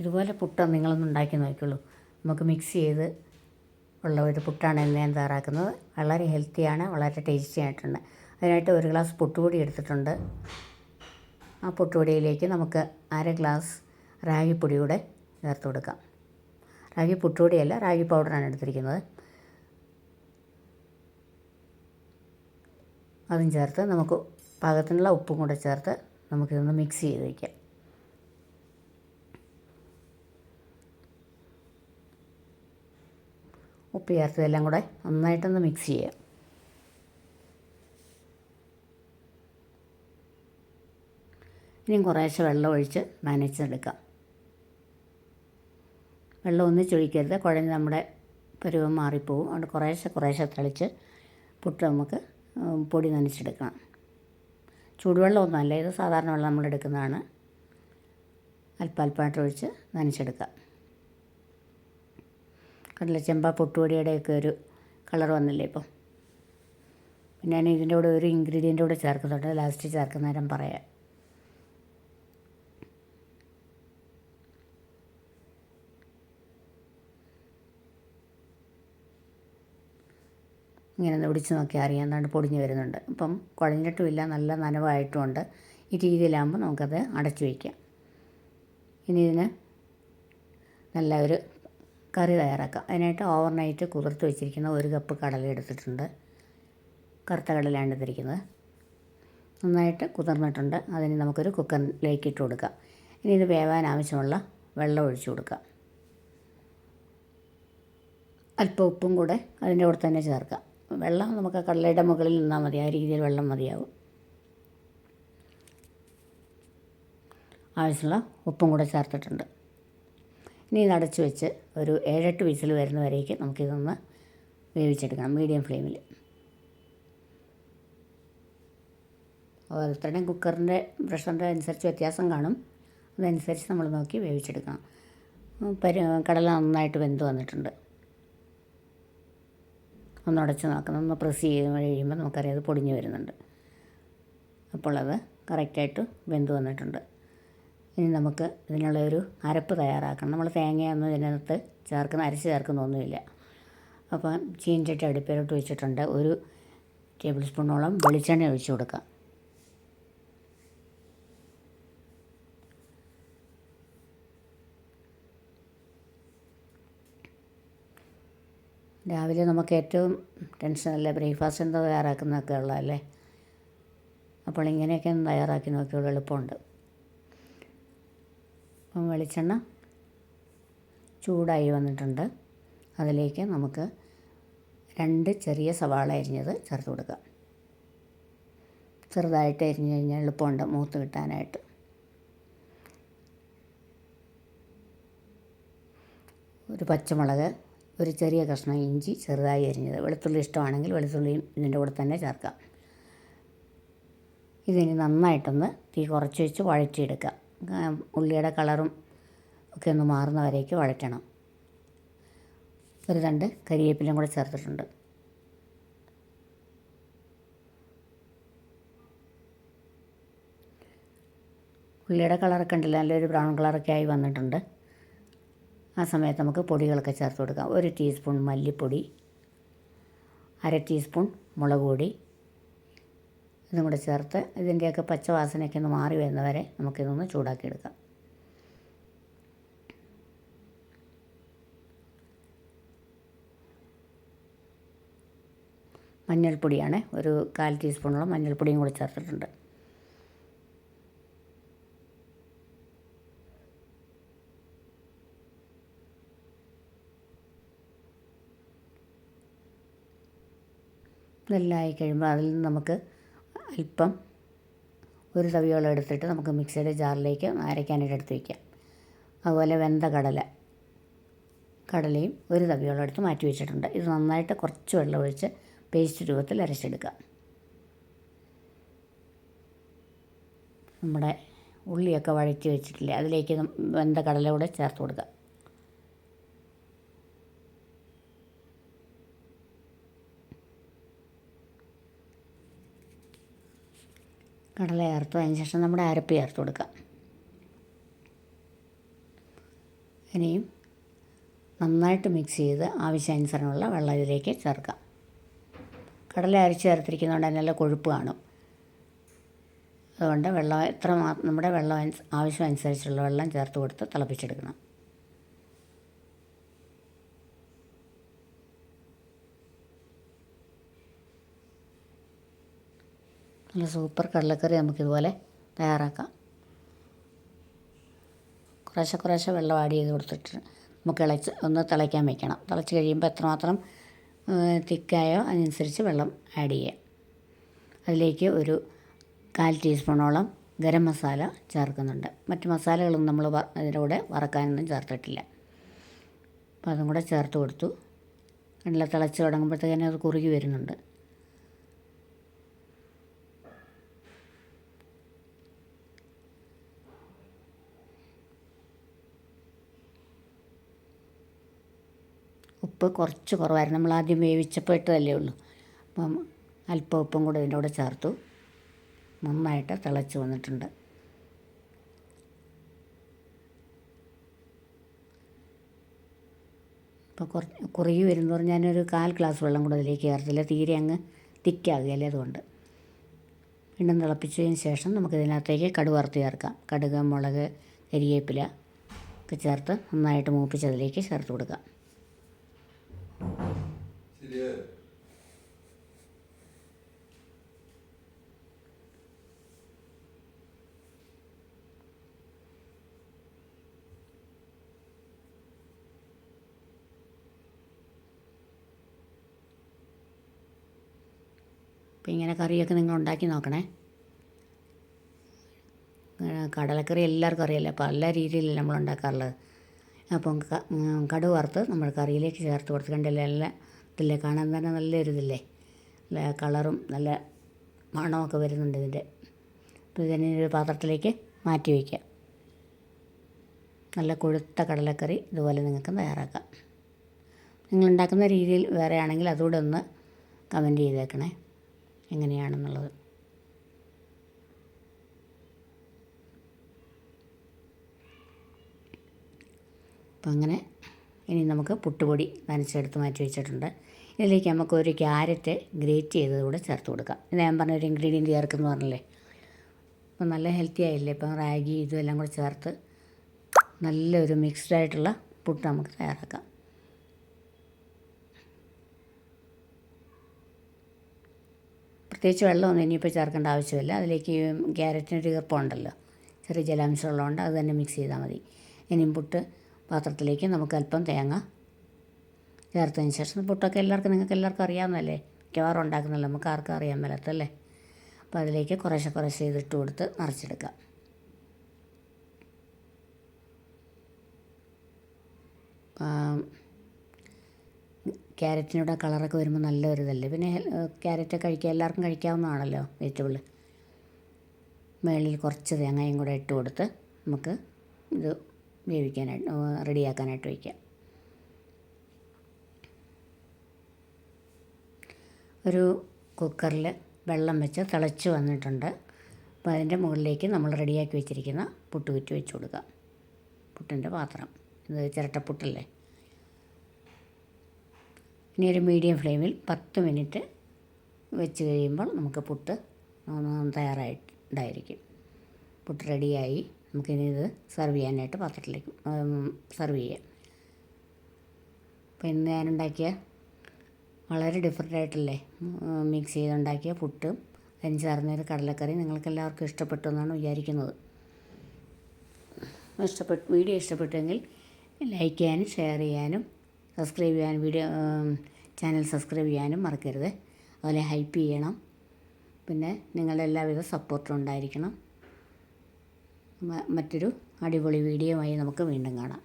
ഇതുപോലെ പുട്ട് നിങ്ങളൊന്ന് ഉണ്ടാക്കി നോക്കിയുള്ളൂ. നമുക്ക് മിക്സ് ചെയ്ത് ഉള്ള ഒരു പുട്ടാണ് ഇന്ന് ഞാൻ തയ്യാറാക്കുന്നത്. വളരെ ഹെൽത്തിയാണ് വളരെ ടേസ്റ്റി ആയിട്ടുണ്ട്. അതിനായിട്ട് ഒരു ഗ്ലാസ് പുട്ടുപൊടി എടുത്തിട്ടുണ്ട്. ആ പുട്ടുപൊടിയിലേക്ക് നമുക്ക് അര ഗ്ലാസ് റാഗിപ്പൊടി കൂടെ ചേർത്ത് കൊടുക്കാം. റാഗി പുട്ടുപൊടിയല്ല റാഗി പൗഡറാണ് എടുത്തിരിക്കുന്നത്. അതും ചേർത്ത് നമുക്ക് പാകത്തിനുള്ള ഉപ്പും കൂടെ ചേർത്ത് നമുക്കിതൊന്ന് മിക്സ് ചെയ്ത് വയ്ക്കാം ഉപ്പ് ചേർത്ത് എല്ലാം കൂടെ നന്നായിട്ടൊന്ന് മിക്സ് ചെയ്യുക ഇനിയും കുറേശ്ശെ വെള്ളം ഒഴിച്ച് നനച്ചെടുക്കാം. വെള്ളം ഒന്നിച്ചൊഴിക്കരുത് കുഴഞ്ഞ് നമ്മുടെ പരുവം മാറിപ്പോവും. അതുകൊണ്ട് കുറേശ്ശെ കുറേശ്ശെ തളിച്ച് പുട്ട് നമുക്ക് പൊടി നനച്ചെടുക്കണം. ചൂടുവെള്ളമൊന്നുമല്ല ഇത് സാധാരണ വെള്ളം നമ്മൾ എടുക്കുന്നതാണ്. അല്പം അല്പമായിട്ട് ഒഴിച്ച് നനച്ചെടുക്കാം. കണ്ടില്ല ചെമ്പ പൊട്ടുപൊടിയുടെയൊക്കെ ഒരു കളർ വന്നില്ലേ ഇപ്പം. ഞാൻ ഇതിന്റെ കൂടെ ഒരു ഇൻഗ്രീഡിയന്റ് കൂടെ ചേർക്കുന്നുണ്ട്. ലാസ്റ്റ് ചേർക്കുന്ന നേരം പറയാം. ഇങ്ങനെ ഒന്ന് പിടിച്ച് നോക്കിയാൽ അറിയാം. പൊടിഞ്ഞ് വരുന്നുണ്ട്. ഇപ്പം കുഴഞ്ഞിട്ടുമില്ല. നല്ല നനവായിട്ടുമുണ്ട്. ഈ രീതിയിലാകുമ്പോൾ നമുക്കത് അടച്ചു വയ്ക്കാം. ഇനി ഇതിന് നല്ല ഒരു കറി തയ്യാറാക്കാം. അതിനായിട്ട് ഓവർനൈറ്റ് കുതിർത്ത് വെച്ചിരിക്കുന്ന ഒരു കപ്പ് കടല എടുത്തിട്ടുണ്ട്. കറുത്ത കടലയാണ് എടുത്തിരിക്കുന്നത്. നന്നായിട്ട് കുതിർന്നിട്ടുണ്ട്. അതിന് നമുക്കൊരു കുക്കറിലേക്ക് ഇട്ട് കൊടുക്കാം. ഇനി ഇത് വേവാൻ ആവശ്യമുള്ള വെള്ളം ഒഴിച്ചു കൊടുക്കാം. അല്പം ഉപ്പും കൂടെ അതിന്റെ കൂടെ തന്നെ ചേർക്കാം. വെള്ളം നമുക്ക് കടലയുടെ മുകളിൽ നിന്നാൽ മതി. ആ രീതിയിൽ വെള്ളം മതിയാവും. ആവശ്യമുള്ള ഉപ്പും കൂടെ ചേർത്തിട്ടുണ്ട്. ഇനി ഇത് അടച്ചു വെച്ച് ഒരു ഏഴെട്ട് വിസിൽ വരുന്ന വരേക്ക് നമുക്കിതൊന്ന് വേവിച്ചെടുക്കണം മീഡിയം ഫ്ലെയിമിൽ ഓരോരുത്തരുടെയും കുക്കറിന്റെ പ്രഷറിന്റെ അനുസരിച്ച് വ്യത്യാസം കാണും. അതനുസരിച്ച് നമ്മൾ നോക്കി വേവിച്ചെടുക്കണം പരി കടല നന്നായിട്ട് വെന്ത് വന്നിട്ടുണ്ട്. ഒന്ന് ഉടച്ച് നോക്കണം ഒന്ന് പ്രസ് ചെയ്ത് കഴിയുമ്പോൾ നമുക്കറിയാം അത് പൊടിഞ്ഞ് വരുന്നുണ്ട്. അപ്പോൾ അത് കറക്റ്റായിട്ട് വെന്ത് വന്നിട്ടുണ്ട്. ഇനി നമുക്ക് ഇതിനുള്ള ഒരു അരപ്പ് തയ്യാറാക്കണം. നമ്മൾ തേങ്ങയൊന്നും ഇതിനകത്ത് ചേർക്കുന്ന അരച്ച് ചേർക്കുന്നൊന്നുമില്ല അപ്പം ചീഞ്ചട്ടി അടുപ്പിലോട്ട് വെച്ചിട്ടുണ്ട്. ഒരു ടേബിൾ സ്പൂണോളം വെളിച്ചെണ്ണ ഒഴിച്ചു കൊടുക്കാം. രാവിലെ നമുക്ക് ഏറ്റവും ടെൻഷനല്ലേ ബ്രേക്ക്ഫാസ്റ്റ് എന്താ തയ്യാറാക്കുന്നതൊക്കെ ഉള്ളതല്ലേ? അപ്പോൾ ഇങ്ങനെയൊക്കെ ഒന്ന് തയ്യാറാക്കി നോക്കിയോളൂ എളുപ്പമുണ്ട്. അപ്പം വെളിച്ചെണ്ണ ചൂടായി വന്നിട്ടുണ്ട്. അതിലേക്ക് നമുക്ക് രണ്ട് ചെറിയ സവാള അരിഞ്ഞത് ചേർത്ത് കൊടുക്കാം ചെറുതായിട്ട് അരിഞ്ഞു കഴിഞ്ഞാൽ എളുപ്പമുണ്ട് മൂത്ത് കിട്ടാനായിട്ട്. ഒരു പച്ചമുളക് ഒരു ചെറിയ കഷ്ണം ഇഞ്ചി ചെറുതായി അരിഞ്ഞത്. വെളുത്തുള്ളി ഇഷ്ടമാണെങ്കിൽ വെളുത്തുള്ളിയും ഇതിന്റെ കൂടെ തന്നെ ചേർക്കാം. ഇതിനി നന്നായിട്ടൊന്ന് തീ കുറച്ച് വെച്ച് വഴറ്റിയെടുക്കാം. ഉള്ളിയുടെ കളറും ഒക്കെ ഒന്ന് മാറുന്ന വരേക്ക് വഴറ്റണം. ഒരു രണ്ട് കരിവേപ്പിലയും കൂടെ ചേർത്തിട്ടുണ്ട്. ഉള്ളിയുടെ കളറൊക്കെ ഉണ്ടല്ലോ നല്ലൊരു ബ്രൗൺ കളറൊക്കെ ആയി വന്നിട്ടുണ്ട്. ആ സമയത്ത് നമുക്ക് പൊടികളൊക്കെ ചേർത്ത് കൊടുക്കാം. ഒരു ടീസ്പൂൺ മല്ലിപ്പൊടി അര ടീസ്പൂൺ മുളക് പൊടി ഇതും കൂടെ ചേർത്ത് ഇതിന്റെയൊക്കെ പച്ചവാസനയൊക്കെ ഒന്ന് മാറി വരുന്നവരെ നമുക്കിതൊന്ന് ചൂടാക്കിയെടുക്കാം. മഞ്ഞൾപ്പൊടിയാണ്. ഒരു കാൽ ടീസ്പൂണോളം മഞ്ഞൾപ്പൊടിയും കൂടെ ചേർത്തിട്ടുണ്ട്. ഇതെല്ലാം ആയി കഴിയുമ്പോൾ അതിൽ നിന്ന് നമുക്ക് അല്പം ഒരു തവിയോളം എടുത്തിട്ട് നമുക്ക് മിക്സിയുടെ ജാറിലേക്ക് അരയ്ക്കാനായിട്ട് എടുത്ത് വയ്ക്കാം. അതുപോലെ വെന്ത കടല. കടലയും ഒരു തവിയോളം എടുത്ത് മാറ്റി വെച്ചിട്ടുണ്ട്. ഇത് നന്നായിട്ട് കുറച്ച് വെള്ളം ഒഴിച്ച് പേസ്റ്റ് രൂപത്തിൽ അരച്ചെടുക്കാം. നമ്മുടെ ഉള്ളിയൊക്കെ വഴറ്റി വെച്ചിട്ടില്ലേ? അതിലേക്ക് വെന്ത കടല കൂടെ ചേർത്ത് കൊടുക്കാം. കടല ചേർത്തു അതിന് ശേഷം നമ്മുടെ അരപ്പ് ചേർത്ത് കൊടുക്കാം ഇനിയും നന്നായിട്ട് മിക്സ് ചെയ്ത് ആവശ്യാനുസരണമുള്ള വെള്ളം ഇതിലേക്ക് ചേർക്കാം കടല അരച്ച് ചേർത്തിരിക്കുന്നതുകൊണ്ട് നല്ല കൊഴുപ്പ് കാണും. അതുകൊണ്ട് വെള്ളം എത്ര നമ്മുടെ വെള്ളം അനുസ- ആവശ്യം അനുസരിച്ചുള്ള വെള്ളം ചേർത്ത് കൊടുത്ത് തിളപ്പിച്ചെടുക്കണം. നല്ല സൂപ്പർ കടലക്കറി നമുക്കിതുപോലെ തയ്യാറാക്കാം. കുറേശ്ശെ കുറേശ്ശെ വെള്ളം ആഡ് ചെയ്ത് കൊടുത്തിട്ട് നമുക്ക് ഇളച്ച് ഒന്ന് തിളയ്ക്കാൻ വെക്കണം. തിളച്ച് കഴിയുമ്പോൾ എത്രമാത്രം തിക്കായോ അതിനനുസരിച്ച് വെള്ളം ആഡ് ചെയ്യാം. അതിലേക്ക് ഒരു കാൽ ടീസ്പൂണോളം ഗരം മസാല ചേർക്കുന്നുണ്ട്. മറ്റ് മസാലകളൊന്നും നമ്മൾ അതിന്റെ കൂടെ വറക്കാനൊന്നും ചേർത്തിട്ടില്ല. അപ്പോൾ അതും കൂടെ ചേർത്ത് കൊടുത്തു. നല്ല തിളച്ച് തുടങ്ങുമ്പോഴത്തേക്കും അത് കുറുകി വരുന്നുണ്ട്. ഉപ്പ് കുറച്ച് കുറവായിരുന്നു. നമ്മൾ ആദ്യം വേവിച്ചപ്പോൾ ഇട്ടതല്ലേ ഉള്ളൂ. അപ്പം അല്പം ഉപ്പും കൂടെ ഇതിന്റെ കൂടെ ചേർത്തു. നന്നായിട്ട് തിളച്ച് വന്നിട്ടുണ്ട്. ഇപ്പോൾ കുറ കുറുകി വരുന്നതോറും ഞാനൊരു കാൽ ഗ്ലാസ് വെള്ളം കൂടെ അതിലേക്ക് ചേർത്തില്ല. തീരെ അങ്ങ് തിക്കാകുകയല്ലേ അതുകൊണ്ട്. വീണ്ടും തിളപ്പിച്ചതിന് ശേഷം നമുക്ക് ഇതിനകത്തേക്ക് കടുക് വറുത്ത് ചേർക്കാം. കടുക് മുളക് കരിയേപ്പില ഒക്കെ ചേർത്ത് നന്നായിട്ട് മൂപ്പിച്ച് അതിലേക്ക് ചേർത്ത് കൊടുക്കാം. അപ്പോൾ ഇങ്ങനെ കറിയൊക്കെ നിങ്ങൾ ഉണ്ടാക്കി നോക്കണേ. കടലക്കറി എല്ലാവർക്കും അറിയാലോ പല രീതിയിലല്ലേ നമ്മൾ ഉണ്ടാക്കാറുള്ളത്. അപ്പം കടു വറുത്ത് നമ്മൾ കറിയിലേക്ക് ചേർത്ത് കൊടുത്ത് കണ്ടില്ലേ നല്ല ഇതില്ലേ കാണാൻ തന്നെ നല്ല ഇതില്ലേ നല്ല കളറും നല്ല മണമൊക്കെ വരുന്നുണ്ട് ഇതിന്റെ. അപ്പോൾ ഇതിനെ ഒരു പാത്രത്തിലേക്ക് മാറ്റി വയ്ക്കാം. നല്ല കൊഴുത്ത കടലക്കറി ഇതുപോലെ നിങ്ങൾക്ക് തയ്യാറാക്കാം. നിങ്ങൾ ഉണ്ടാക്കുന്ന രീതിയിൽ വേറെ ആണെങ്കിൽ അതുകൂടെ ഒന്ന് കമന്റ് ചെയ്തേക്കണേ. എങ്ങനെയാണെന്നുള്ളത്. അപ്പം അങ്ങനെ ഇനി നമുക്ക് പുട്ടുപൊടി നനച്ചെടുത്ത് മാറ്റി വെച്ചിട്ടുണ്ട്. ഇതിലേക്ക് നമുക്ക് ഒരു ക്യാരറ്റ് ഗ്രേറ്റ് ചെയ്തത് കൂടെ ചേർത്ത് കൊടുക്കാം. ഇത് ഞാൻ പറഞ്ഞ ഒരു ഇൻഗ്രീഡിയന്റ് ചേർക്കുന്നു പറഞ്ഞല്ലേ? അപ്പം നല്ല ഹെൽത്തി ആയില്ലേ? ഇപ്പം റാഗി ഇതും എല്ലാം കൂടെ ചേർത്ത് നല്ലൊരു മിക്സ്ഡ് ആയിട്ടുള്ള പുട്ട് നമുക്ക് തയ്യാറാക്കാം. പ്രത്യേകിച്ച് വെള്ളമൊന്നും ഇനിയിപ്പോൾ ചേർക്കേണ്ട ആവശ്യമില്ല. അതിലേക്ക് ഈ ക്യാരറ്റിന് ഒരു ഈർപ്പമുണ്ടല്ലോ. ചെറിയ ജലാംശം ഉള്ളതുകൊണ്ട് അത് തന്നെ മിക്സ് ചെയ്താൽ മതി. ഇനി പുട്ട് പാത്രത്തിലേക്ക് നമുക്ക് അല്പം തേങ്ങ ചേർത്തതിന് ശേഷം പുട്ടൊക്കെ എല്ലാവർക്കും നിങ്ങൾക്ക് എല്ലാവർക്കും അറിയാവുന്നതല്ലേ? മിക്കവാറും ഉണ്ടാക്കുന്നല്ലോ നമുക്ക് ആർക്കും അറിയാൻ മേലത്തല്ലേ അപ്പോൾ അതിലേക്ക് കുറേശ്ശെ കുറേശ്ശെ ഇതിട്ട് കൊടുത്ത് നിറച്ചെടുക്കാം. ആം, ക്യാരറ്റിനൂടെ കളറൊക്കെ വരുമ്പോൾ നല്ലൊരു ഇതല്ലേ പിന്നെ ക്യാരറ്റ് കഴിക്കുക എല്ലാവർക്കും കഴിക്കാവുന്നതാണല്ലോ വെജിറ്റബിൾ മേളിൽ കുറച്ച് തേങ്ങയും കൂടെ ഇട്ട് കൊടുത്ത് നമുക്ക് ഇത് വേവിക്കാനായിട്ട് റെഡിയാക്കാനായിട്ട് വയ്ക്കാം. ഒരു കുക്കറിൽ വെള്ളം വെച്ച് തിളച്ച് വന്നിട്ടുണ്ട്. അപ്പോൾ അതിന്റെ മുകളിലേക്ക് നമ്മൾ റെഡിയാക്കി വെച്ചിരിക്കുന്ന പുട്ട് കുറ്റി വെച്ച് കൊടുക്കാം. പുട്ടിന്റെ പാത്രം. ഇത് ചിരട്ടപ്പുട്ടല്ലേ? ഇനി ഒരു മീഡിയം ഫ്ലെയിമിൽ പത്ത് മിനിറ്റ് വെച്ച് കഴിയുമ്പോൾ നമുക്ക് പുട്ട് തയ്യാറായിട്ടുണ്ടായിരിക്കും പുട്ട് റെഡിയായി നമുക്കിനി ഇത് സെർവ് ചെയ്യാനായിട്ട് പാത്രത്തിലേക്ക് സെർവ് ചെയ്യാം. അപ്പോൾ ഇന്ന് ഞാനുണ്ടാക്കിയ വളരെ ഡിഫറെന്റ് ആയിട്ടല്ലേ മിക്സ് ചെയ്തുണ്ടാക്കിയ പുട്ടും അതിന് ചേർന്നൊരു കടലക്കറി നിങ്ങൾക്ക് എല്ലാവർക്കും ഇഷ്ടപ്പെട്ടു എന്നാണ് വിചാരിക്കുന്നത്. ഇഷ്ടപ്പെട്ട് വീഡിയോ ഇഷ്ടപ്പെട്ടെങ്കിൽ ലൈക്ക് ചെയ്യാനും ഷെയർ ചെയ്യാനും സബ്സ്ക്രൈബ് ചെയ്യാനും വീഡിയോ ചാനൽ സബ്സ്ക്രൈബ് ചെയ്യാനും മറക്കരുത്. അതുപോലെ ഹൈപ്പ് ചെയ്യണം. പിന്നെ നിങ്ങളുടെ എല്ലാവിധ സപ്പോർട്ടും ഉണ്ടായിരിക്കണം. മറ്റൊരു അടിപൊളി വീഡിയോ ആയി നമുക്ക് വീണ്ടും കാണാം.